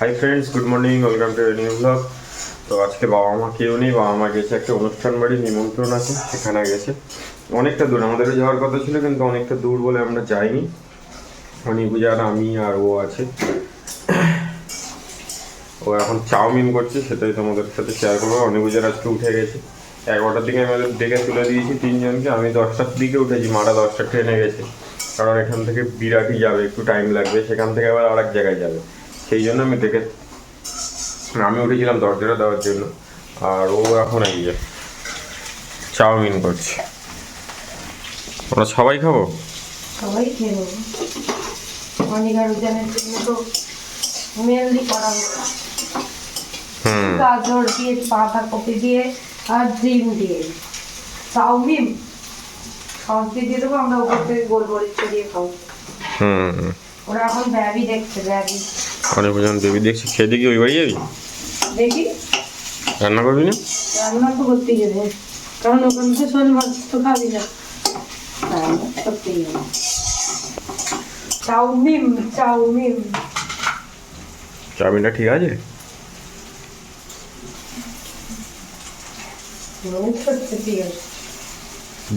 Hi friends good morning welcome to new blog তো আজকে বাবা মা কেউ নেই, বাবা মা গেছে একটা অনুষ্ঠান বাড়ি, নিমন্ত্রণ আছে, সেখানে গেছে। অনেকটা দূর, আমাদেরও যাওয়ার কথা ছিল, কিন্তু অনেকটা দূর বলে আমরা যাইনি। অনিপূজার আমি আর ও আছে। ও এখন চাউমিন করছে, সেটাই তোমাদের সাথে শেয়ার করব। অনিপূজার আজকে উঠে গেছে। এগারোটার দিকে আমাদের ডেকে তুলে দিয়েছি তিনজনকে। আমি দশটার দিকে উঠেছি, মারা দশটা ট্রেনে গেছে। কারণ এখান থেকে বিরাটি যাবে, একটু টাইম লাগবে, সেখান থেকে আবার আর এক জায়গায় যাবে। সেই জন্য আমি ডেকে আমি উঠেছিলাম দরজাটা দেওয়ার জন্য আর ও এখন এই যে চাউমিন করছে। আমরা সবাই খাব? সবাই খেয়ে নেব। অনিকার উদ্যানের জন্য তো মেনলি করা হলো হুম। গাজর দিয়ে বাঁধাকপি দিয়ে আর ডিম দিয়ে। চাউমিন? সস দিয়ে দিয়ে দেবো আমরা ওপর থেকে গোলমরিচ ছড়িয়ে খাব। ওরা এখন ব্যাবি দেখছে ব্যাবি। অনেক পর্যন্ত দেবী দেখছি খেয়ে দেখি ওই বাড়ি যাবি? দেখি। রান্না করবি না? রান্না তো করতেই যাবে কারণ ওখান থেকে মাছ তো খাবি না। করতেই যাবে চাউমিন চাউমিন। চাউমিনটা ঠিক আছে? আছে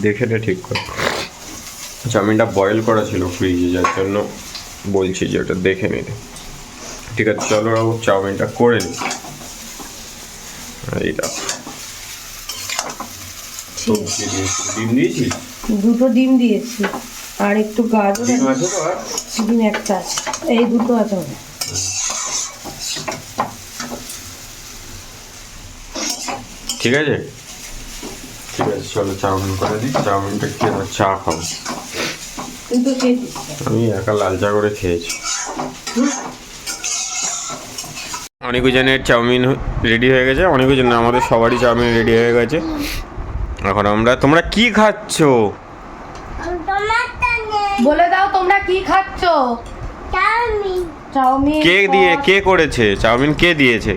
দেখে নে ঠিক করে। চাউমিনটা বয়েল করা ছিল ফ্রিজে যার জন্য বলছি যে ওটা দেখে নিতে ঠিক আছে চলো বাবু চাউমিনটা করে নি। এইটা। ডিম দিয়েছি? দুটো ডিম দিয়েছি আর একটু গাজর ডিম একটা আছে। এই দুটো আছে আমার। ঠিক আছে? ঠিক আছে চলো চাউমিন করে দিই চাউমিনটা খেয়ে আবার চা খাব। আমি একা লাল চা করে খেয়েছি। অনেকজনের চাউমিন রেডি হয়ে গেছে। অনেকজন আমাদের সবারই চাউমিন রেডি হয়ে গেছে। এখন আমরা তোমরা কি খাচ্ছ? বলে দাও তোমরা কি খাচ্ছ? চাউমিন কে দিয়ে কে করেছে? চাউমিন কে দিয়েছে?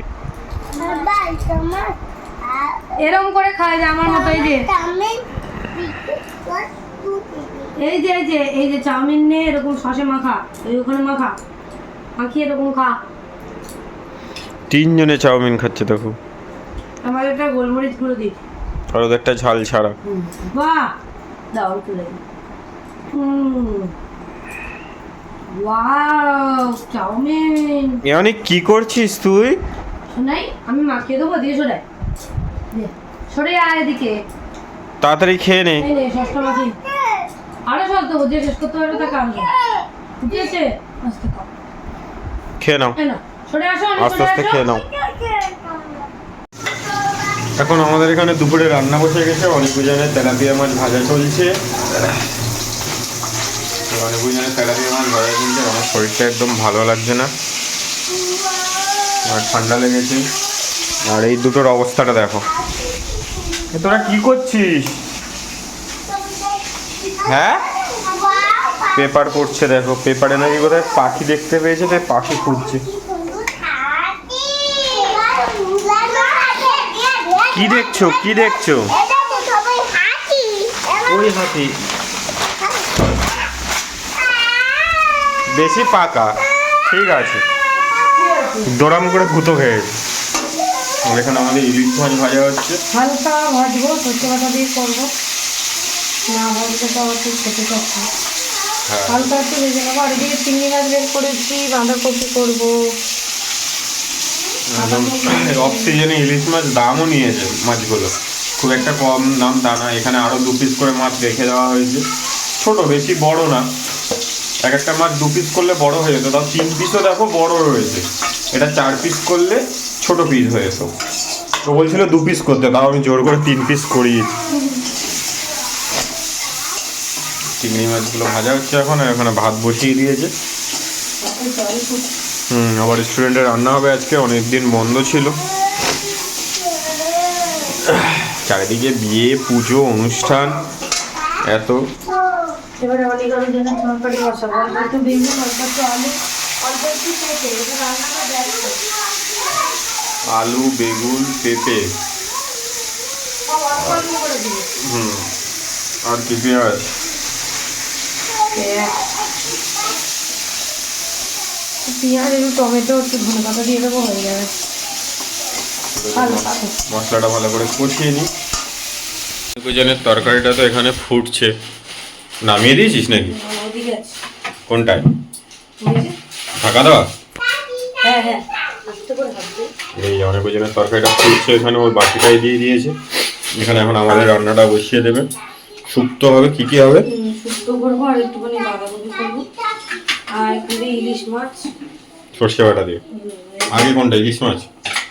এরম করে খায় যে আমার মতো এই যে। এই যে এই যে এই যে চাউমিন নিয়ে এরকম সসে মাখা এই ওখানে মাখা। মাখিয়ে এরকম খা। তিনজনে চাউমিন খাচ্ছে দেখো। আমার একটা গোলমরিচ গুঁড়ো দিই। আর ঝাল ছাড়া। বাহ! দাও তুলে হুম। Wow chowmein. এ অনেক কি করছিস তুই? শোনাই আমি মাখিয়ে দেবো দিয়ে সরে। সরে আয় এদিকে। তাড়াতাড়ি খেয়ে নে। সসটা মাখি আরও সস দেবো যে শেষ করতে পারবে তাকে আরও ঠিক আছে? খেয়ে নাও। এই নাও, আস্তে আস্তে খেয়ে নাও। এখন আমাদের এখানে দুপুরে রান্না বসে গেছে অনেক বুঝানের তেলাপিয়া মাছ ভাজা চলছে। অনেক বুঝানের তেলাপিয়া মাছ ভাজা চলছে আমার শরীরটা একদম ভালো লাগছে না। আমার ঠান্ডা লেগেছে। আর এই দুটোর অবস্থাটা দেখো। তোরা কি করছিস? হ্যাঁ? পেপার করছে দেখো। পেপারে নাকি কোথায় পাখি দেখতে পেয়েছে তাই পাখি খুঁজছে। কি দেখছ? কি দেখছ? ওই হাতি। বেশি পাকা। ঠিক আছে। দরাম করে ভূতো হয়ে গেছে। এখানে আমাদের ইলিশ মাছ ভাজা হচ্ছে। হালকা ভাজবো সর্ষে বাটা দিয়ে করব। না ভাজলে তো আবার ঠিক খেতে হ্যাঁ। হালকা একটু ভেজে নেব। আর এদিকে চিংড়ি মাছ বের করেছি বাঁধাকপি করব। একদম অফ সিজনে ইলিশ মাছ দামও নিয়েছে মাছগুলো। খুব একটা কম দাম তা না এখানে আরও দু পিস করে মাছ রেখে দেওয়া হয়েছে। ছোট বেশি বড় না। এক একটা মাছ দু পিস করলে বড় হয়ে যেত তাও তিন পিসও দেখো বড় রয়েছে। এটা চার পিস করলে ছোট পিস হয়ে যেত। তো বলছিল দু পিস করতে তাও আমি জোর করে তিন পিস করিয়েছি চিংড়ি মাছগুলো ভাজা হচ্ছে এখন আর এখানে ভাত বসিয়ে দিয়েছে। হুম আবার রেস্টুরেন্টে রান্না হবে আজকে অনেক দিন বন্ধ ছিল। চারিদিকে বিয়ে পুজো অনুষ্ঠান এত। এবারে আলু জন্য তরকারি বসাবো। অল্প একটু বেগুন অল্প একটু আলু অল্প একটু পেঁপে এটা রান্নাটা আলু বেগুন হুম আর কি পেঁয়াজ পেঁয়াজ একটু টমেটো একটু ধনে পাতা দিয়ে দেবো হয়ে যাবে। মশলাটা ভালো করে কষিয়ে নিই। কুজনের তরকারিটা তো এখানে ফুটছে। নামিয়ে দিয়েছিস নাকি? কোনটায়? ঢাকা দেওয়া? এই অনেক ওজনের তরকারিটা ফুটছে এখানে ওর বাকিটাই দিয়ে দিয়েছে। এখানে এখন আমাদের রান্নাটা বসিয়ে দেবে। শুক্তো হবে কি কি হবে? শুক্তো করব আর একটুখানি করব আর দিয়ে ইলিশ মাছ। সর্ষে বাটা দিয়ে। আগে কোনটা ইলিশ মাছ?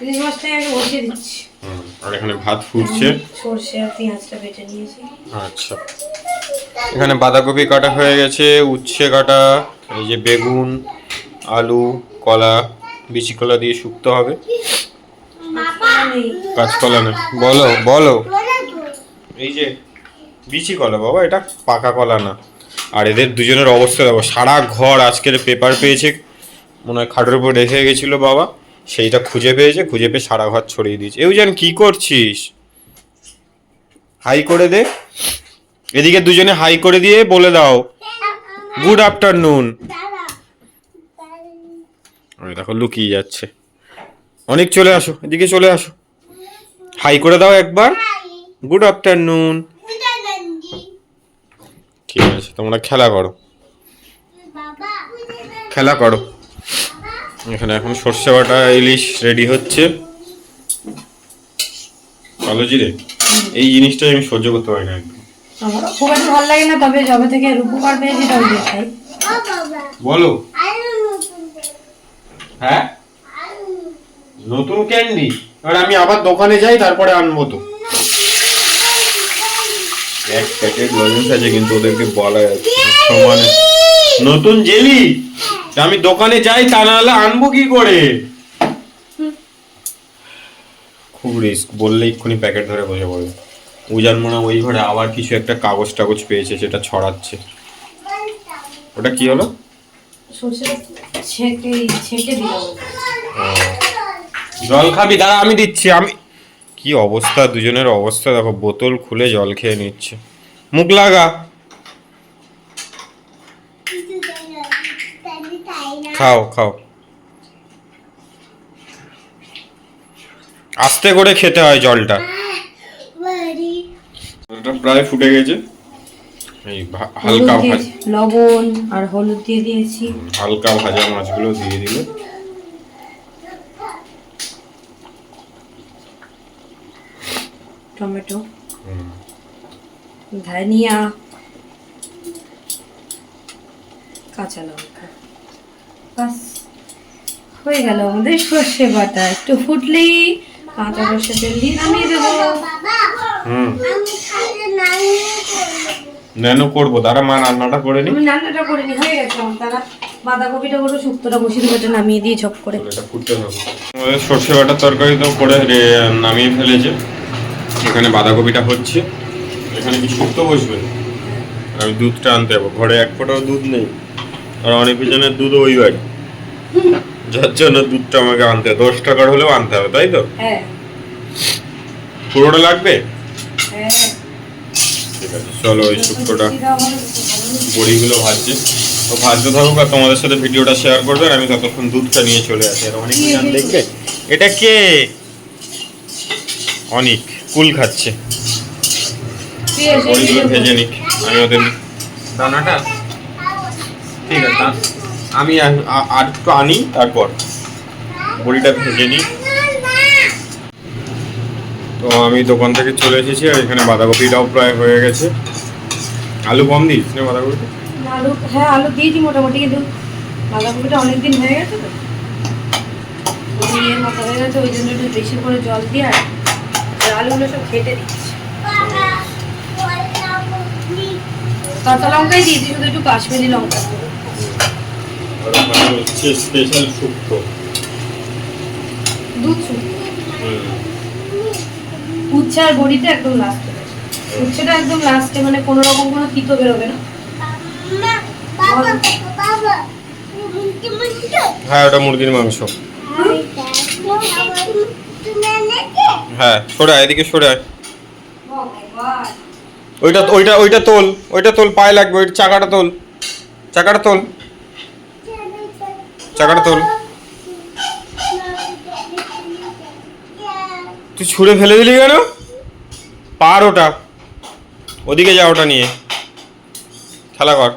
ইলিশ মাছটাই আগে বসিয়ে দিচ্ছি। আর এখানে ভাত ফুটছে। সর্ষে আর পেঁয়াজটা বেটে নিয়েছি। আচ্ছা। এখানে বাঁধাকপি কাটা হয়ে গেছে উচ্ছে কাটা এই যে বেগুন আলু কলা বিচি কলা দিয়ে শুক্তো হবে। কাঁচকলা না। বলো বলো। এই যে বিচি কলা বাবা এটা পাকা কলা না। আর এদের দুজনের অবস্থা দেখো সারা ঘর আজকের পেপার পেয়েছে। মনে হয় খাটের উপর রেখে গেছিল বাবা। সেইটা খুঁজে পেয়েছে খুঁজে পেয়ে সারা ঘর ছড়িয়ে দিয়েছে। এই এউজান কি করছিস? হাই করে দে। এদিকে দুজনে হাই করে দিয়ে বলে দাও। গুড আফটারনুন দেখো লুকিয়ে যাচ্ছে। অনেক চলে আসো এদিকে চলে আসো। হাই করে দাও একবার। গুড আফটারনুন ঠিক আছে তোমরা খেলা করো। খেলা করো। এখানে এখন সর্ষে বাটা ইলিশ রেডি হচ্ছে। কালো জিরে? এই জিনিসটা আমি সহ্য করতে পারি না একদম। আমারও খুব একটা ভালো লাগে না তবে যবে থেকে রূপকার পেয়েছি তবে দেখাই বলো। হ্যাঁ? নতুন ক্যান্ডি। আর আমি আবার দোকানে যাই তারপরে আনব তো। এক প্যাকেট লজেন্স আছে কিন্তু ওদেরকে বলা যাচ্ছে। সমানে নতুন জেলি? আমি দোকানে যাই তা না হলে আনব কি করে? খুব রিস্ক বললে এক্ষুনি প্যাকেট ধরে বসে পড়বে। উজান মনে ওই ঘরে আবার কিছু একটা কাগজ টাগজ পেয়েছে সেটা ছড়াচ্ছে। ওটা কি হলো? জল খাবি দাঁড়া আমি দিচ্ছি। আমি কি অবস্থা? দুজনের অবস্থা দেখো বোতল খুলে জল খেয়ে নিচ্ছে। মুখ লাগা। খাও খাও। আস্তে করে খেতে হয় জলটা। জলটা প্রায় ফুটে গেছে। এই হালকা ভাজ। লবণ আর হলুদ দিয়ে দিয়েছি। হালকা ভাজা মাছগুলো দিয়ে দিলে। টমেটো ধনিয়া কাঁচা লঙ্কা। বাস হয়ে গেল আমাদের সর্ষে বাটা। একটু ফুটলেই কাঁচা সর্ষে তেল দিয়ে নামিয়ে দেবো। ন্যানো করব। দাঁড়া মা রান্নাটা করে নি। রান্নাটা করে নি হয়ে গেছে তারা বাঁধাকপিটা করে শুক্তোটা বসিয়ে দেবো এটা নামিয়ে দিয়ে ঝপ করে। এটা ফুটতে হবে আমাদের সর্ষে বাটার তরকারি তো করে নামিয়ে ফেলেছে। এখানে বাঁধাকপিটা হচ্ছে। এখানে কি শুক্তো বসবে? আমি দুধটা আনতে যাব। ঘরে এক ফোঁটাও দুধ নেই। আর অনেক জনের দুধ ওই বাড়ি। যার জন্য দুধটা আমাকে আনতে হবে। দশ টাকার হলেও আনতে হবে তাই তো? হ্যাঁ। পুরোটা লাগবে? হ্যাঁ। ঠিক আছে চলো ওই শুক্তোটা। বড়িগুলো ভাজছে। তো ভাজতে থাকুক আর তোমাদের সাথে ভিডিওটা শেয়ার করবে আর আমি ততক্ষণ দুধটা নিয়ে চলে আসি। আর অনেক দেখবে? এটা কে? অনেক। কুল খাচ্ছে। বড়িগুলো ভেজে নিক আমি ওদের দানাটা ঠিক আছে আমি আর- একটু আনি তারপর বড়িটা ভেজে নিই। তো আমি দোকান থেকে চলে এসেছি আর এখানে বাঁধাকপিটাও প্রায় হয়ে গেছে। আলু কম দিস না বাঁধাকপিটা আলু হ্যাঁ আলু দিয়েছি মোটামুটি কিন্তু বাঁধাকপিটা অনেকদিন হয়ে গেছে তো। ইয়ের মতো হয়ে গেছে ওই জন্য একটু বেশি করে জল দিয়ে আর আলুগুলো সব কেটে দিচ্ছি। কাঁচা লঙ্কাই দিয়েছি শুধু একটু কাশ্মীরি লঙ্কা। হচ্ছে স্পেশাল শুক্তো। দুধ উচ্ছে আর বড়িটা একদম লাস্টে উচ্ছেটা একদম লাস্টে মানে কোনো রকম কোনো তিতো বেরোবে না। হ্যাঁ ওটা মুরগির মাংস। হ্যাঁ সরে আয়, এদিকে সরে আয়। ওইটা ওইটা ওইটা তোল ওইটা তোল, পায়ে লাগবে তোল তোল। তোল। তুই ছুঁড়ে ফেলে দিলি কেন? পার ওটা। ওদিকে যা ওটা নিয়ে। খেলা কর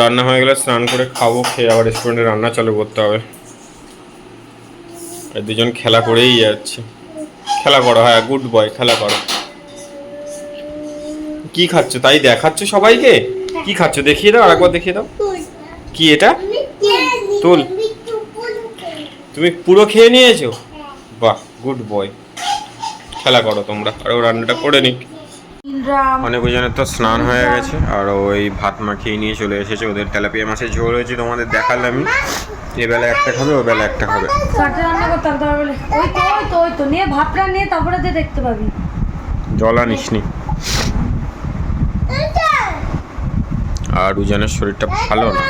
রান্না হয়ে গেলে স্নান করে খাব, খেয়ে আবার রেস্টুরেন্টে রান্না চালু করতে হবে। আর দুজন খেলা করেই যাচ্ছে। খেলা করো হ্যাঁ গুড বয় খেলা করো। কি খাচ্ছ? তাই দেখাচ্ছ সবাইকে? কি খাচ্ছ? দেখিয়ে দাও আরেকবার দেখিয়ে দাও। কি এটা? তুল। তুমি পুরো খেয়ে নিয়েছো? বাহ গুড বয় খেলা করো তোমরা আর ও রান্নাটা করে নিক। অনেক জনের তো স্নান হয়ে গেছে আর ওই ভাত মাখিয়ে নিয়ে চলে এসেছে ওদের তেলাপিয়া মাছের ঝোল হয়েছে তোমাদের দেখালাম এ বেলা একটা খাবে ও বেলা একটা খাবে। ওই তো ওই তো ওই তো নিয়ে ভাতটা নিয়ে তারপরে দেখতে পাবি। জল আনিসনি আর উজানের শরীরটা ভালো না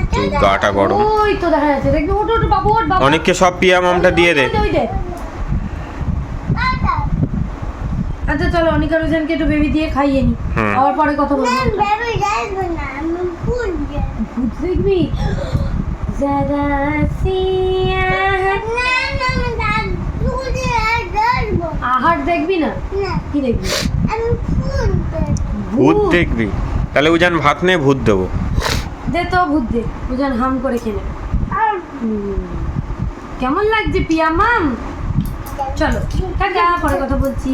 একটু গাটা গরম। ওই তো দেখা যাচ্ছে দেখবি ওটো ওটো বাবু ওট বাবু। অনেককে সব পিয়া মামটা দিয়ে দে ওই দে, ওই দে আচ্ছা চলো অনিকা রোজনকে একটু বেবি দিয়ে খাইয়ে নি। আবার পরে কথা বলব। ভূত দেখবি যারা আহার দেখবি না? কি দেখবি? ভূত দেখবি। তাহলে উজান ভাত নিয়ে ভূত দেবো। দে তো ভূত দে। বুঝান হাম করে খেলে। কেমন লাগছে পিয়া মাম চলো টাটা পরে কথা বলছি।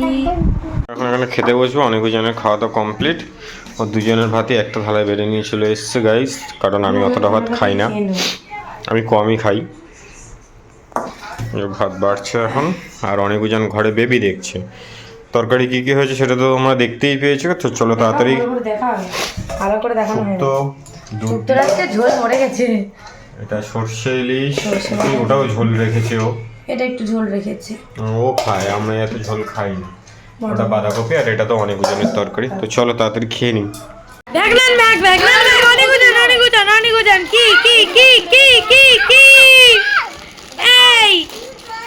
এখন এখানে খেতে বসবো অনেক জনের খাওয়া তো কমপ্লিট ও দুজনের ভাতই একটা থালায় বেড়ে নিয়ে চলে এসছে গাইস কারণ আমি অতটা ভাত খাই না। আমি কমই খাই। ভাত বাড়ছে এখন আর অনেকজন ঘরে বেবি দেখছে। তরকারি কি কি হয়েছে সেটা তো তোমরা দেখতেই পেয়েছ তো চলো তাড়াতাড়ি। ভালো করে দেখানো ঝোল মরে গেছে। এটা সর্ষে ইলিশ ওটাও ঝোল রেখেছে ও। এটা একটু ঝোল রেখেছে। ও খায় আমরা এত ঝোল খাই না ওটা বাঁধাকপি আর এটা তো অনেক ওজনের তরকারি। তো চলো তাড়াতাড়ি খেয়ে নিই। ব্যাগনান ব্যাগ ব্যাগনান ব্যাগ অনেক উজান অনেক উজান অনেক উজান কি কি কি কি কি কি? এই!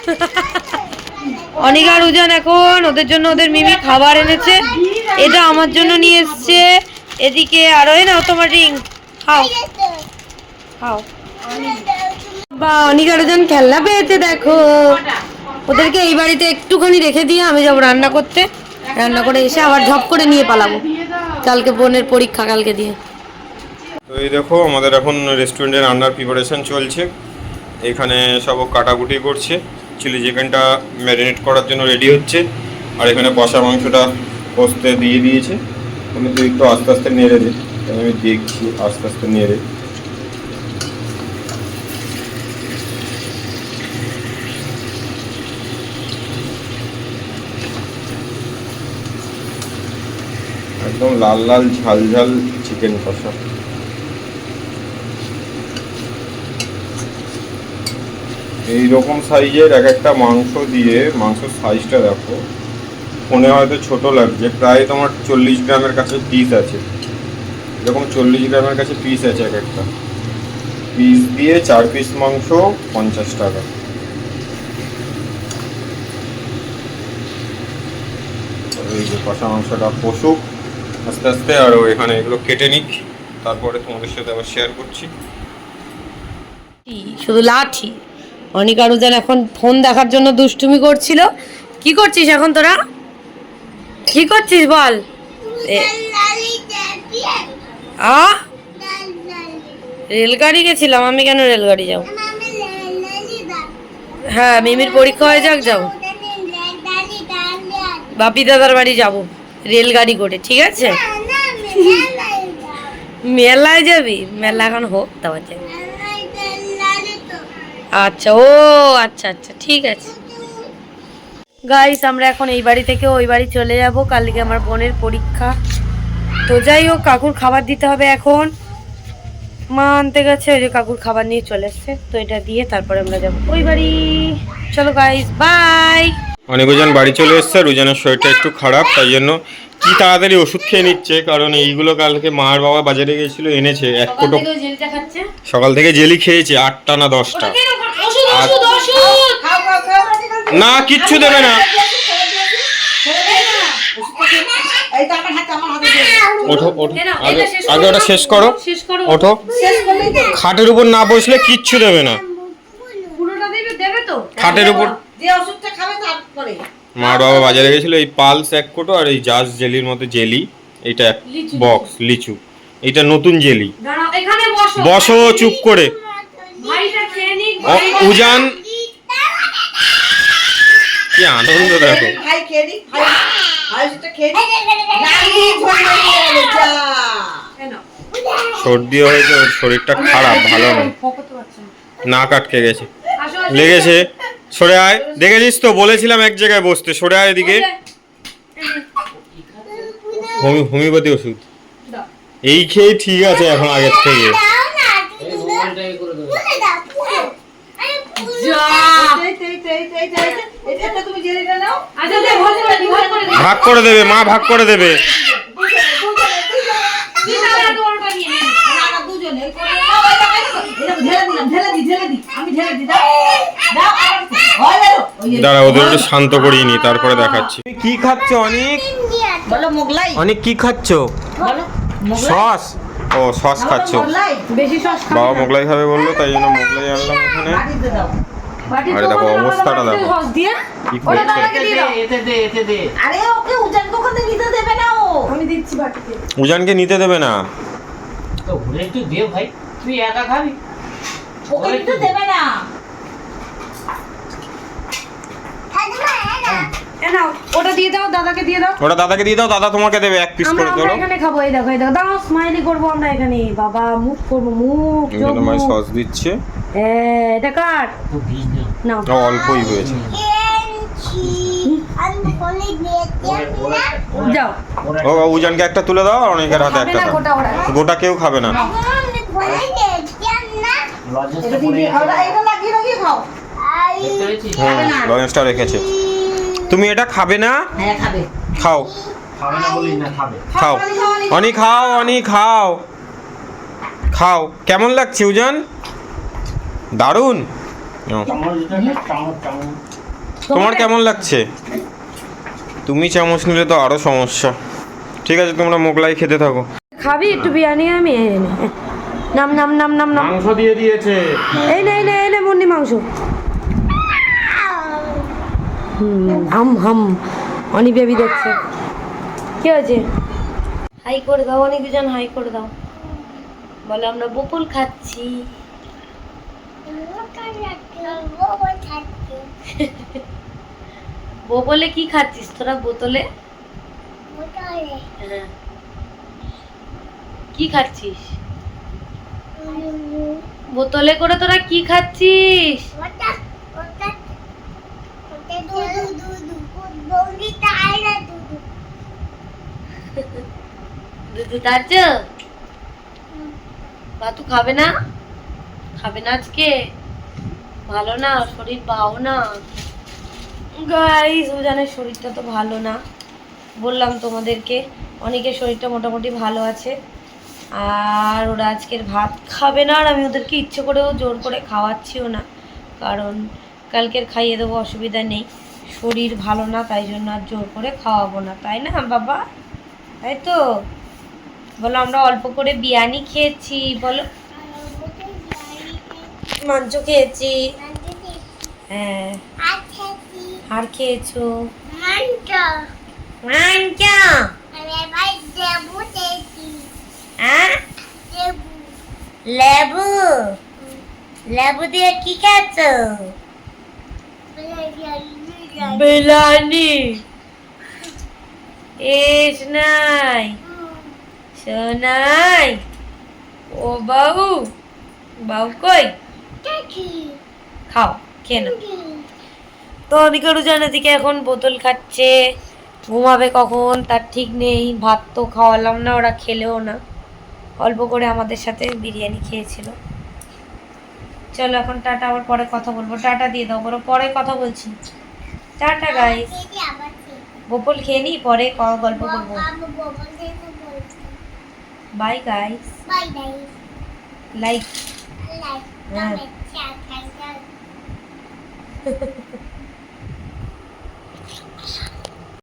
অনিকার উজান এখন ওদের জন্য ওদের মিমি খাবার এনেছে। এটা আমার জন্য নিয়ে এসছে। এদিকে আরও এ নাও তোমার রিং। খাও। খাও। বা অনিকার উজান খেলনা পেয়েছে দেখো। ওদেরকে এই বাড়িতে একটুখানি রেখে দিয়ে আমি যাব রান্না করতে। রান্না করে এসে আবার ঝপ করে নিয়ে পালাবো। কালকে বোনের পরীক্ষা কালকে দিয়ে। তো এই দেখো, আমাদের এখন রেস্টুরেন্টের রান্নার প্রিপারেশন চলছে। এখানে সব কাটাকুটি করছে। চিলি চিকেনটা ম্যারিনেট করার জন্য রেডি হচ্ছে। আর এখানে কষা মাংসটা কষতে দিয়ে দিয়েছে। আমি তুই একটু আস্তে আস্তে নেড়ে দে তাই আমি দেখছি আস্তে আস্তে নেড়ে। একদম লাল লাল ঝাল ঝাল চিকেন কষা। এই রকম সাইজের এক একটা মাংস দিয়ে, মাংসের সাইজটা দেখো। ফোনে হয়তো ছোট লাগছে, প্রায় তোমার চল্লিশ গ্রামের কাছে পিস আছে। এরকম চল্লিশ গ্রামের কাছে পিস আছে এক একটা। পিস দিয়ে চার পিস মাংস, পঞ্চাশ টাকা। এই যে কষা মাংসটা পশুক আস্তে আস্তে আর এখানে এগুলো কেটে নিক। তারপরে তোমাদের সাথে আবার শেয়ার করছি। শুধু লাঠি। অনিকা রুজান এখন ফোন দেখার জন্য দুষ্টুমি করছিল। কি করছিস এখন তোরা? কি করছিস বল? রেলগাড়ি গেছিলাম, আমি কেন রেলগাড়ি যাও হ্যাঁ মিমির পরীক্ষা হয়ে যাক, যাও। বাপি দাদার বাড়ি যাব। রেলগাড়ি করে ঠিক আছে? মেলায় যাবি। মেলা এখন হোক তারপর যাবি আচ্ছা ও আচ্ছা আচ্ছা ঠিক আছে। গাইস আমরা এখন এই বাড়ি থেকে ওই বাড়ি চলে যাব। কালকে আমার বোনের পরীক্ষা। তো যাই হোক কাকুর খাবার দিতে হবে এখন। মা আনতে গেছে ওই যে কাকুর খাবার নিয়ে চলে এসছে। তো এটা দিয়ে তারপরে আমরা যাব। ওই বাড়ি। চলো গাইস বাই অনেকজন বাড়ি চলে এসছে রুজানের শরীরটা একটু খারাপ তাই জন্য কি তাড়াতাড়ি ওষুধ খেয়ে নিচ্ছে কারণ এইগুলো কালকে মার বাবা বাজারে গিয়েছিল এনেছে এক কোটো সকাল থেকে জেলি খেয়েছে আটটা না দশটা। ওষুধ ওষুধ ওষুধ! না কিচ্ছু দেবে না। ওঠো ওঠো। আগে আগে ওটা শেষ করো। ওঠো। খাটের উপর না বসলে কিচ্ছু দেবে না। পুরোটা দেবে দেবে তো। খাটের উপর যে ওষুধটা খাবে তারপরে মার বাবা বাজারে গেছিল এই পালস এক কোটো আর এই জাস জেলির মতো জেলি। এটা এক বক্স লিচু। এটা নতুন জেলি। এখানে বসো। বসো চুপ করে। উজান। কি আনন্দ দেখো। ভাই খেয়ে নি খেয়ে সর্দি হয়েছে ওর শরীরটা খারাপ ভালো না না। নাক আটকে গেছে। লেগেছে। সরে আয়। দেখেছিস তো? বলেছিলাম এক জায়গায় বসতে। সরে আয় এদিকে। হোমি হোমিওপ্যাথি ওষুধ। এই খেয়ে ঠিক আছে এখন আগের থেকে। ভাগ করে দেবে মা ভাগ করে দেবে। দুজনে, দাঁড়া ওদের একটু শান্ত করিয়ে নি তারপরে দেখাচ্ছি। কি খাচ্ছ অনেক? বলো মোগলাই। অনেক কি খাচ্ছ? বলো সস? ও সস খাচ্ছ। মোগলাই। বেশি সস খাবি বাবা। মোগলাই খাবে বলল তাই জন্য মোগলাই আনলাম এখানে। আরে দেখো, অবস্থাটা দেখো। কি করছে? উজানকে নিতে দেবে না। তো ওরে একটু দে ভাই। তুই একা খাবি? ওকে দেবে না। নাও। ওটা দিয়ে দাও দাদাকে দিয়ে দাও। ওটা দাদাকে দিয়ে দাও দাদা তোমাকে দেবে এক পিস আমরা করে আমরা এখানে খাব এই দেখো এই দেখো। দাও স্মাইলি করব আমরা এখানে। বাবা মুখ করব মুখ। সস দিচ্ছে। এ, এটা কাট না অল্পই হয়েছে। যাও। ও উজানকে একটা তুলে দাও অনেকের হাতে একটা গোটা কেউ খাবে না। লজেন্সটা পড়ে দিয়ে গেছে। ওরা এটা লাগিয়ে লাগিয়ে খাও। দেখতে পেয়েছিস? রেখেছে। তুমি এটা খাবে না? হ্যাঁ খাবে। খাও। খাবে না বলিস না খাবে। খাও। অনি খাও, অনি খাও। খাও। কেমন লাগছে উজান? দারুণ। তোমার কেমন লাগছে? তুমি চামচ নিলে তো আরও সমস্যা। ঠিক আছে তোমরা মোগলাই খেতে থাকো। খাবি একটু বিরিয়ানি আমি। নাম নাম নাম নাম নাম। মাংস দিয়ে দিয়েছে। এই নে এই নে এই নে মুন্নি মাংস। হুম হাম হাম। অনি বেবি দেখছে। কি হয়েছে? হাই করে দাও অনেক দুজন হাই করে দাও। বলে আমরা বকুল খাচ্ছি। বোতলে কি খাচ্ছিস? তোরা বোতলে। হ্যাঁ। কি খাচ্ছিস? বোতলে করে তোরা কি খাচ্ছিস? দুধু তাচ্ছ ভাতু খাবে না? খাবে না আজকে? ভালো না, শরীর পাও না। গাইস উজানের শরীরটা তো ভালো না। বললাম তোমাদেরকে, অনেকের শরীরটা মোটামুটি ভালো আছে। আর ওরা আজকের ভাত খাবে না আর আমি ওদেরকে ইচ্ছে করেও জোর করে খাওয়াচ্ছিও না। কারণ কালকের খাইয়ে দেবো অসুবিধা নেই। শরীর ভালো না তাই জন্য আর জোর করে খাওয়াবো না তাই না বাবা? তাই তো? বলো আমরা অল্প করে বিরিয়ানি খেয়েছি বলো। মাংস খেয়েছি। হ্যাঁ। আর খেয়েছো? মাংস। হ্যাঁ লেবু। লেবু দিয়ে কি খাচ্ছ? বিলানি এস নাই। সোনাই। ও বাবু বাবু কই? খাও, খেয়ে নাও। তো অনিকারু জানে দিকে এখন বোতল খাচ্ছে। ঘুমাবে কখন? তার ঠিক নেই। ভাত তো খাওয়ালাম না, ওরা খেলেও না। অল্প করে আমাদের সাথে বিরিয়ানি খেয়েছিল। চলো এখন টাটা আবার পরে কথা বলব। টাটা দিয়ে দাও বলো পরে কথা বলছি। টাটা গাইস বোপল খেয়ে নি? পরে ক- গল্প করব। বাই গাইস লাইক হ্যাঁ।